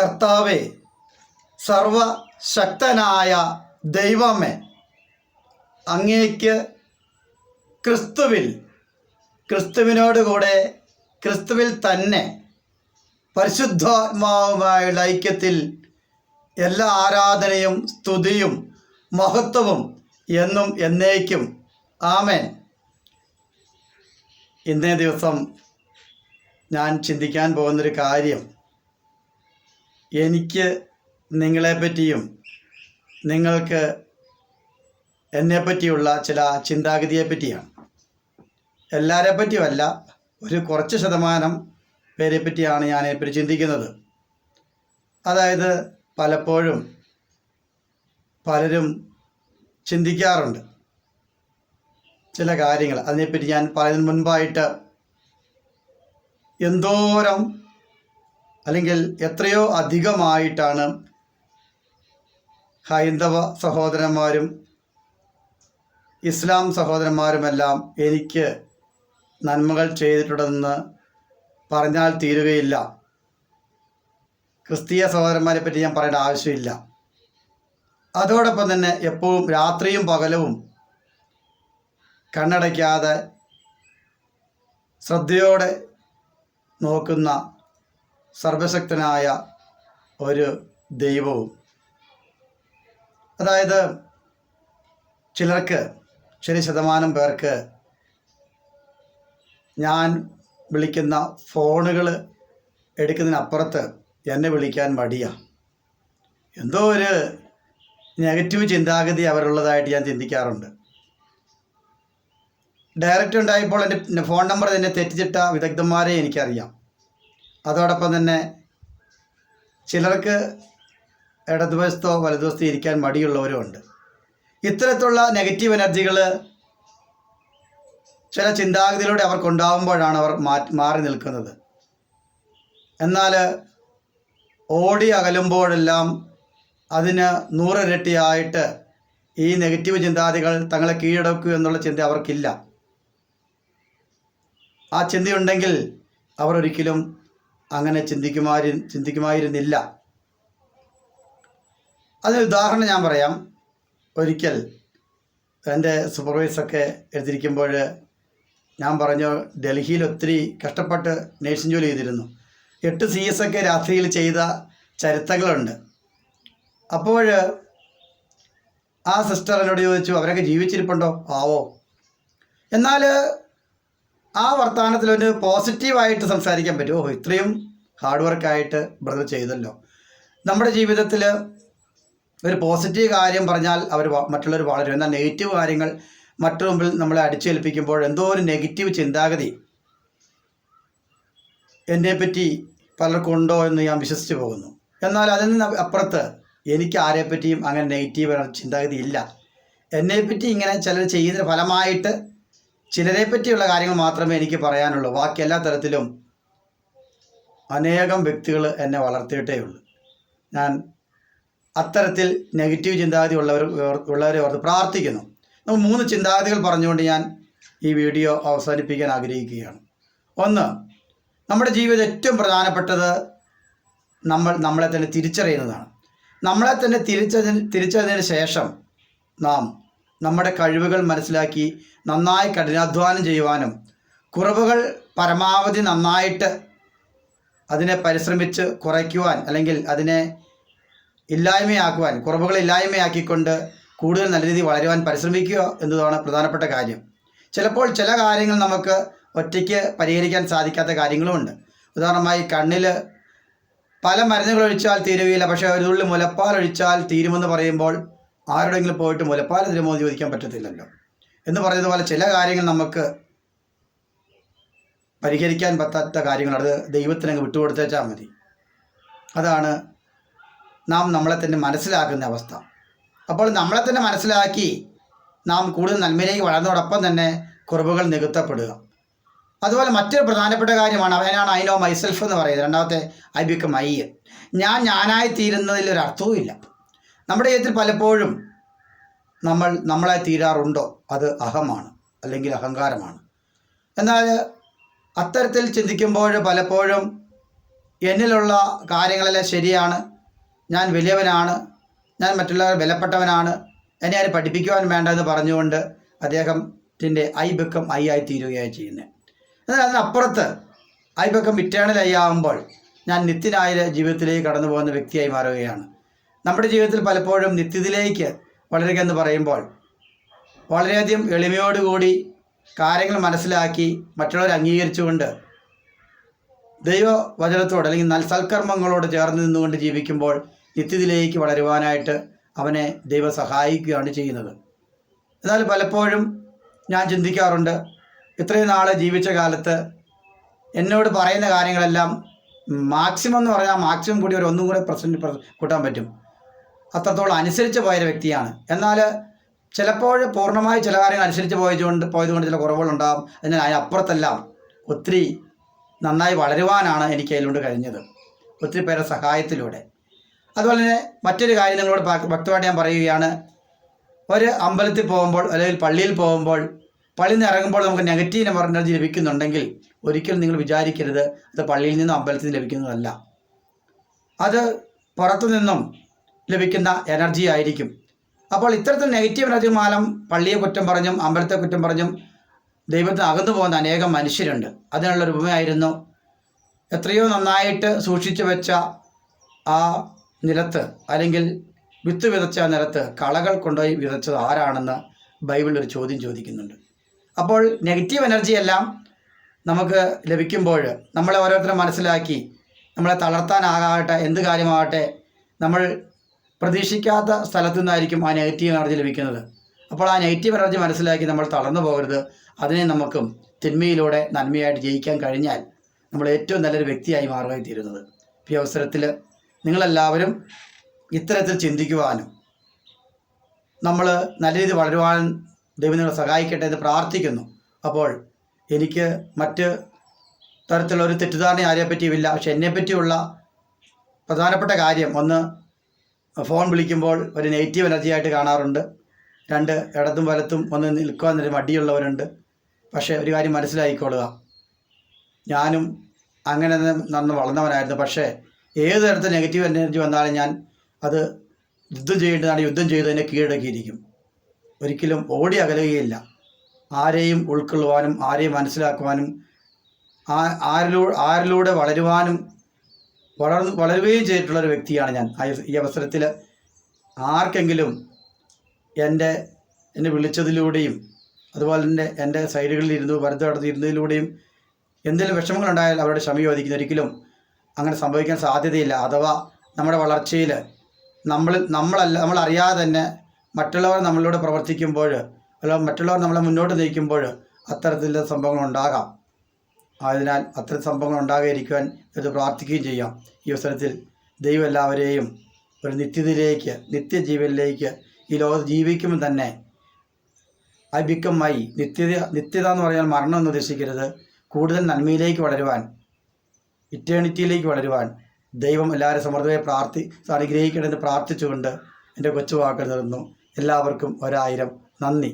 കർത്താവെ സർവശക്തനായ ദൈവമേ അങ്ങേക്ക് ക്രിസ്തുവിൽ ക്രിസ്തുവിനോടുകൂടെ ക്രിസ്തുവിൽ തന്നെ പരിശുദ്ധാത്മാവുമായുള്ള ഐക്യത്തിൽ എല്ലാ ആരാധനയും സ്തുതിയും മഹത്വവും എന്നും എന്നേക്കും. ആമേൻ. ഇന്നേ ദിവസം ഞാൻ ചിന്തിക്കാൻ പോകുന്നൊരു കാര്യം. എനിക്ക് നിങ്ങളെപ്പറ്റിയും നിങ്ങൾക്ക് എന്നെപ്പറ്റിയുള്ള ചില ചിന്താഗതിയെ പറ്റിയാണ് എല്ലാവരെ പറ്റിയുമല്ല ഒരു കുറച്ച് ശതമാനം പേരെ പറ്റിയാണ് ഞാൻ ഇപ്പോൾ ചിന്തിക്കുന്നത് അതായത് പലപ്പോഴും പലരും ചിന്തിക്കാറുണ്ട് ചില കാര്യങ്ങൾ. അതിനെപ്പറ്റി ഞാൻ പറയുന്നതിന് മുൻപായിട്ട് എന്തോരം അല്ലെങ്കിൽ എത്രയോ അധികമായിട്ടാണ് ഹൈന്ദവ സഹോദരന്മാരും ഇസ്ലാം സഹോദരന്മാരുമെല്ലാം എനിക്ക് നന്മകൾ ചെയ്തിട്ടുണ്ടെന്ന് പറഞ്ഞാൽ തീരുകയില്ല. ക്രിസ്തീയ സഹോദരന്മാരെ പറ്റി ഞാൻ പറയേണ്ട ആവശ്യമില്ല. അതോടൊപ്പം തന്നെ എപ്പോഴും രാത്രിയും പകലവും കണ്ണടയ്ക്കാതെ ശ്രദ്ധയോടെ നോക്കുന്ന സർവശക്തനായ ഒരു ദൈവവും. അതായത് ചിലർക്ക് ചില ശതമാനം പേർക്ക് ഞാൻ വിളിക്കുന്ന ഫോണുകൾ എടുക്കുന്നതിനപ്പുറത്ത് എന്നെ വിളിക്കാൻ മടിയാണ് എന്തോ ഒരു നെഗറ്റീവ് ചിന്താഗതി അവരുള്ളതായിട്ട് ഞാൻ ചിന്തിക്കാറുണ്ട്. ഡയറക്റ്റ് ഉണ്ടായപ്പോൾ എന്റെ ഫോൺ നമ്പർ തന്നെ തെറ്റിച്ചിട്ട വിദഗ്ധന്മാരെ എനിക്കറിയാം. അതോടൊപ്പം തന്നെ ചിലർക്ക് ഇടതുവശത്തോ വലതുവശത്തോ ഇരിക്കാൻ മടിയുള്ളവരുമുണ്ട്. ഇത്തരത്തിലുള്ള നെഗറ്റീവ് എനർജികൾ ചില ചിന്താഗതിയിലൂടെ അവർക്കുണ്ടാകുമ്പോഴാണ് അവർ മാറി നിൽക്കുന്നത്. എന്നാൽ ഓടി അകലുമ്പോഴെല്ലാം അതിന് നൂറിരട്ടിയായിട്ട് ഈ നെഗറ്റീവ് ചിന്താഗതികൾ തങ്ങളെ കീഴടക്കൂ എന്നുള്ള ചിന്ത അവർക്കില്ല. ആ ചിന്തയുണ്ടെങ്കിൽ അവർ ഒരിക്കലും അങ്ങനെ ചിന്തിക്കുമാരി ചിന്തിക്കുമായിരുന്നില്ല. അതിന് ഉദാഹരണം ഞാൻ പറയാം. ഒരിക്കൽ എന്റെ സൂപ്പർവൈസൊക്കെ എടുത്തിരിക്കുമ്പോൾ ഞാൻ പറഞ്ഞു ഡൽഹിയിൽ ഒത്തിരി കഷ്ടപ്പെട്ട് നേഴ്സിംഗ് ജോലി ചെയ്തിരുന്നു. എട്ട് സി എസ് ഒക്കെ രാത്രിയിൽ ചെയ്ത ചരിത്രങ്ങളുണ്ട്. അപ്പോൾ ആ സിസ്റ്റർ എന്നോട് ചോദിച്ചു അവരൊക്കെ ജീവിച്ചിരിപ്പുണ്ടോ? ആവോ. എന്നാൽ ആ വർത്തമാനത്തിൽ ഒരു പോസിറ്റീവായിട്ട് സംസാരിക്കാൻ പറ്റുമോ ഓ ഇത്രയും ഹാർഡ് വർക്കായിട്ട് ബ്രദർ ചെയ്തല്ലോ. നമ്മുടെ ജീവിതത്തിൽ ഒരു പോസിറ്റീവ് കാര്യം പറഞ്ഞാൽ അവർ മറ്റുള്ളവർ വളരും. എന്നാൽ നെഗറ്റീവ് കാര്യങ്ങൾ മറ്റു മുമ്പിൽ നമ്മളെ അടിച്ചേൽപ്പിക്കുമ്പോൾ എന്തോ ഒരു നെഗറ്റീവ് ചിന്താഗതി എന്നെപ്പറ്റി പലർക്കും ഉണ്ടോ എന്ന് ഞാൻ വിശ്വസിച്ച് പോകുന്നു. എന്നാൽ അതിൽ നിന്ന് അപ്പുറത്ത് എനിക്ക് ആരെപ്പറ്റിയും അങ്ങനെ നെഗറ്റീവ് ചിന്താഗതി ഇല്ല. എന്നെപ്പറ്റി ഇങ്ങനെ ചിലർ ചെയ്യുന്നതിന് ഫലമായിട്ട് ചിലരെ പറ്റിയുള്ള കാര്യങ്ങൾ മാത്രമേ എനിക്ക് പറയാനുള്ളൂ. ബാക്കി എല്ലാ തരത്തിലും അനേകം വ്യക്തികൾ എന്നെ വളർത്തിയിട്ടേ ഉള്ളൂ. ഞാൻ അത്തരത്തിൽ നെഗറ്റീവ് ചിന്താഗതി ഉള്ളവർ ഉള്ളവരെ ഓർത്ത് പ്രാർത്ഥിക്കുന്നു. നമുക്ക് മൂന്ന് ചിന്താഗതികൾ പറഞ്ഞുകൊണ്ട് ഞാൻ ഈ വീഡിയോ അവസാനിപ്പിക്കാൻ ആഗ്രഹിക്കുകയാണ്. ഒന്ന് നമ്മുടെ ജീവിതം ഏറ്റവും പ്രധാനപ്പെട്ടത് നമ്മൾ നമ്മളെ തന്നെ തിരിച്ചറിയുന്നതാണ്. നമ്മളെ തന്നെ തിരിച്ചതിന് തിരിച്ചറിഞ്ഞതിന് ശേഷം നാം നമ്മുടെ കഴിവുകൾ മനസ്സിലാക്കി നന്നായി കഠിനാധ്വാനം ചെയ്യുവാനും കുറവുകൾ പരമാവധി നന്നായിട്ട് അതിനെ പരിശ്രമിച്ച് കുറയ്ക്കുവാൻ അല്ലെങ്കിൽ അതിനെ ഇല്ലായ്മയാക്കുവാൻ കുറവുകൾ ഇല്ലായ്മയാക്കിക്കൊണ്ട് കൂടുതൽ നല്ല രീതിയിൽ വളരുവാൻ പരിശ്രമിക്കുക എന്നതാണ് പ്രധാനപ്പെട്ട കാര്യം. ചിലപ്പോൾ ചില കാര്യങ്ങൾ നമുക്ക് ഒറ്റയ്ക്ക് പരിഹരിക്കാൻ സാധിക്കാത്ത കാര്യങ്ങളുമുണ്ട് ഉദാഹരണമായി കണ്ണിൽ പല മരുന്നുകൾ ഒഴിച്ചാൽ തീരുകയില്ല പക്ഷേ ഒരു തുള്ളി മുലപ്പാൽ ഒഴിച്ചാൽ തീരുമെന്ന് പറയുമ്പോൾ ആരുടെങ്കിലും പോയിട്ട് മുലപ്പാൽ മോദി ചോദിക്കാൻ പറ്റത്തില്ലല്ലോ. എന്ന് പറയുന്നതുപോലെ ചില കാര്യങ്ങൾ നമുക്ക് പരിഹരിക്കാൻ പറ്റാത്ത കാര്യങ്ങൾ അത് ദൈവത്തിനങ്ങ് വിട്ടുകൊടുത്തേച്ചാൽ മതി. അതാണ് നാം നമ്മളെ തന്നെ മനസ്സിലാക്കുന്ന അവസ്ഥ. അപ്പോൾ നമ്മളെ തന്നെ മനസ്സിലാക്കി നാം കൂടുതൽ നന്മയിലേക്ക് വളർന്നതോടൊപ്പം തന്നെ കുറവുകൾ നികത്തപ്പെടുക. അതുപോലെ മറ്റൊരു പ്രധാനപ്പെട്ട കാര്യമാണ് അവനാണ് ഐ നോ മൈസെൽഫ് എന്ന് പറയുന്നത്. രണ്ടാമത്തെ ഐ ബിക്കം ഐ ഞാൻ ഞാനായി തീരുന്നതിൽ ഒരു അർത്ഥവും ഇല്ല നമ്മുടെ ജീവിതത്തിൽ പലപ്പോഴും നമ്മൾ നമ്മളെ തീരാറുണ്ടോ? അത് അഹമാണ് അല്ലെങ്കിൽ അഹങ്കാരമാണ്. എന്നാൽ അത്തരത്തിൽ ചിന്തിക്കുമ്പോൾ പലപ്പോഴും എന്നിലുള്ള കാര്യങ്ങളെല്ലാം ശരിയാണ്. ഞാൻ വലിയവനാണ് ഞാൻ മറ്റുള്ളവർ വിലപ്പെട്ടവനാണ് എന്നെ ആരും പഠിപ്പിക്കുവാൻ വേണ്ട എന്ന് പറഞ്ഞുകൊണ്ട് അദ്ദേഹത്തിന്റെ ഐ ബക്കം ഐ ആയി തീരുകയാണ് ചെയ്യുന്നത്. എന്നാൽ അതിനപ്പുറത്ത് ഐ ബക്കം ഇറ്റേണൽ ഐ ആകുമ്പോൾ ഞാൻ നിത്യനായ ജീവിതത്തിലേക്ക് കടന്നു പോകുന്ന വ്യക്തിയായി മാറുകയാണ്. നമ്മുടെ ജീവിതത്തിൽ പലപ്പോഴും നിത്യത്തിലേക്ക് വളരുക എന്ന് പറയുമ്പോൾ വളരെയധികം എളിമയോടുകൂടി കാര്യങ്ങൾ മനസ്സിലാക്കി മറ്റുള്ളവരെ അംഗീകരിച്ചുകൊണ്ട് ദൈവവചനത്തോട് അല്ലെങ്കിൽ സൽക്കർമ്മങ്ങളോട് ചേർന്ന് നിന്നുകൊണ്ട് ജീവിക്കുമ്പോൾ നിത്യത്തിലേക്ക് വളരുവാനായിട്ട് അവനെ ദൈവം സഹായിക്കുകയാണ് ചെയ്യുന്നത്. എന്നാൽ പലപ്പോഴും ഞാൻ ചിന്തിക്കാറുണ്ട് ഇത്രയും നാൾ ജീവിച്ച കാലത്ത് എന്നോട് പറയുന്ന കാര്യങ്ങളെല്ലാം മാക്സിമം എന്ന് പറഞ്ഞാൽ മാക്സിമം കൂടി ഒരു ഒന്നും കൂടെ പെർസെന്റ് കൂട്ടാൻ പറ്റും. അത്രത്തോളം അനുസരിച്ച് പോയൊരു വ്യക്തിയാണ്. എന്നാൽ ചിലപ്പോൾ പൂർണമായി ചില കാര്യങ്ങൾ അനുസരിച്ച് പോയതുകൊണ്ട് പോയതുകൊണ്ട് ചില കുറവുകളുണ്ടാകും അതിനാൽ അതിനപ്പുറത്തെല്ലാം ഒത്തിരി നന്നായി വളരുവാനാണ് എനിക്ക് അതിലൂടെ കഴിഞ്ഞത്. ഒത്തിരി പേരുടെ സഹായത്തിലൂടെ. അതുപോലെ തന്നെ മറ്റൊരു കാര്യം നിങ്ങളോട് ഭക്തമായിട്ട് ഞാൻ പറയുകയാണ്. ഒരു അമ്പലത്തിൽ പോകുമ്പോൾ അല്ലെങ്കിൽ പള്ളിയിൽ പോകുമ്പോൾ പള്ളിയിൽ നിന്ന് ഇറങ്ങുമ്പോൾ നമുക്ക് നെഗറ്റീവ് നമ്പർ എനർജി ലഭിക്കുന്നുണ്ടെങ്കിൽ ഒരിക്കലും നിങ്ങൾ വിചാരിക്കരുത്. അത് പള്ളിയിൽ നിന്നും അമ്പലത്തിൽ നിന്ന് ലഭിക്കുന്നതല്ല. അത് പുറത്തു നിന്നും ലഭിക്കുന്ന എനർജി ആയിരിക്കും. അപ്പോൾ ഇത്തരത്തിൽ നെഗറ്റീവ് എനർജി മൂലം പള്ളിയെ കുറ്റം പറഞ്ഞും അമ്പലത്തെ കുറ്റം പറഞ്ഞും ദൈവത്തിന് അകന്നു പോകുന്ന അനേകം മനുഷ്യരുണ്ട്. അതിനുള്ളൊരു ഉപമയായിരുന്നു എത്രയോ നന്നായിട്ട് സൂക്ഷിച്ചു വെച്ച ആ നിലത്ത് അല്ലെങ്കിൽ വിത്ത് വിതച്ച നിലത്ത് കളകൾ കൊണ്ടുപോയി വിതച്ചത് ആരാണെന്ന് ബൈബിളിൽ ഒരു ചോദ്യം ചോദിക്കുന്നുണ്ട്. അപ്പോൾ നെഗറ്റീവ് എനർജി എല്ലാം നമുക്ക് ലഭിക്കുമ്പോൾ നമ്മളെ ഓരോരുത്തരും മനസ്സിലാക്കി നമ്മളെ തളർത്താനാകട്ടെ എന്ത് കാര്യമാകട്ടെ നമ്മൾ പ്രതീക്ഷിക്കാത്ത സ്ഥലത്തു നിന്നായിരിക്കും ആ നെഗറ്റീവ് എനർജി ലഭിക്കുന്നത്. അപ്പോൾ ആ നെഗറ്റീവ് എനർജി മനസ്സിലാക്കി നമ്മൾ തളർന്നു പോകരുത്. അതിനെ നമുക്കും തിന്മയിലൂടെ നന്മയായിട്ട് ജയിക്കാൻ കഴിഞ്ഞാൽ നമ്മൾ ഏറ്റവും നല്ലൊരു വ്യക്തിയായി മാറുകയും തീരുന്നത്. ഈ അവസരത്തിൽ നിങ്ങളെല്ലാവരും ഇത്തരത്തിൽ ചിന്തിക്കുവാനും നമ്മൾ നല്ല രീതിയിൽ വളരുവാൻ ദൈവം നിങ്ങളെ സഹായിക്കട്ടെ എന്ന് പ്രാർത്ഥിക്കുന്നു. അപ്പോൾ എനിക്ക് മറ്റ് തരത്തിലുള്ള ഒരു തെറ്റിദ്ധാരണ ആരെപ്പറ്റിയുമില്ല പക്ഷെ എന്നെപ്പറ്റിയുള്ള പ്രധാനപ്പെട്ട കാര്യം ഒന്ന് ഫോൺ വിളിക്കുമ്പോൾ ഒരു നെഗറ്റീവ് എനർജി ആയിട്ട് കാണാറുണ്ട്. രണ്ട് ഇടത്തും വലത്തും ഒന്ന് നിൽക്കുക ഒരു മടിയുള്ളവരുണ്ട്. പക്ഷേ ഒരു കാര്യം മനസ്സിലായിക്കൊള്ളുക. ഞാനും അങ്ങനെ നന്ന് വളർന്നവനായിരുന്നു. പക്ഷേ ഏത് തരത്തിൽ നെഗറ്റീവ് എനർജി വന്നാലും ഞാൻ അത് യുദ്ധം ചെയ്യേണ്ടതാണ്. യുദ്ധം ചെയ്ത് തന്നെ കീഴടക്കിയിരിക്കും. ഒരിക്കലും ഓടി അകലുകയില്ല. ആരെയും ഉൾക്കൊള്ളുവാനും ആരെയും മനസ്സിലാക്കുവാനും ആ ആരിലൂടെ ആരിലൂടെ വളരുവാനും വളർന്ന് വളരുകയും ചെയ്തിട്ടുള്ള ഒരു വ്യക്തിയാണ് ഞാൻ. ഈ അവസരത്തിൽ ആർക്കെങ്കിലും എന്റെ എന്നെ വിളിച്ചതിലൂടെയും അതുപോലെ തന്നെ എന്റെ സൈഡുകളിൽ ഇരുന്ന് വരുത്തു നടത്തിയിരുന്നതിലൂടെയും എന്തെങ്കിലും വിഷമങ്ങളുണ്ടായാൽ അവരുടെ ക്ഷമ ചോദിക്കുന്ന. ഒരിക്കലും അങ്ങനെ സംഭവിക്കാൻ സാധ്യതയില്ല. അഥവാ നമ്മുടെ വളർച്ചയിൽ നമ്മൾ നമ്മളല്ല നമ്മൾ അറിയാതെ തന്നെ മറ്റുള്ളവർ നമ്മളിലൂടെ പ്രവർത്തിക്കുമ്പോൾ അല്ല മറ്റുള്ളവർ നമ്മളെ മുന്നോട്ട് നയിക്കുമ്പോൾ അത്തരത്തിലുള്ള സംഭവങ്ങൾ ഉണ്ടാകാം. ആയതിനാൽ അത്തരം സംഭവങ്ങൾ ഉണ്ടാകാതിരിക്കുവാൻ ഇത് പ്രാർത്ഥിക്കുകയും ചെയ്യാം. ഈ അവസരത്തിൽ ദൈവം എല്ലാവരെയും ഒരു നിത്യതയിലേക്ക് നിത്യജീവനിലേക്ക് ഈ ലോകത്ത് ജീവിക്കുമ്പോൾ തന്നെ ഐ ബിക്കം മൈ നിത്യത നിത്യത എന്ന് പറഞ്ഞാൽ മരണം എന്ന് ഉദ്ദേശിക്കരുത്. കൂടുതൽ നന്മയിലേക്ക് വളരുവാൻ ഇറ്റേണിറ്റിയിലേക്ക് വളരുവാൻ ദൈവം എല്ലാവരും സമൃദ്ധമായി പ്രാർത്ഥി അനുഗ്രഹിക്കണമെന്ന് പ്രാർത്ഥിച്ചുകൊണ്ട് എന്റെ കൊച്ചു വാക്കുകൾ നിർന്നു എല്ലാവർക്കും ഒരായിരം നന്ദി.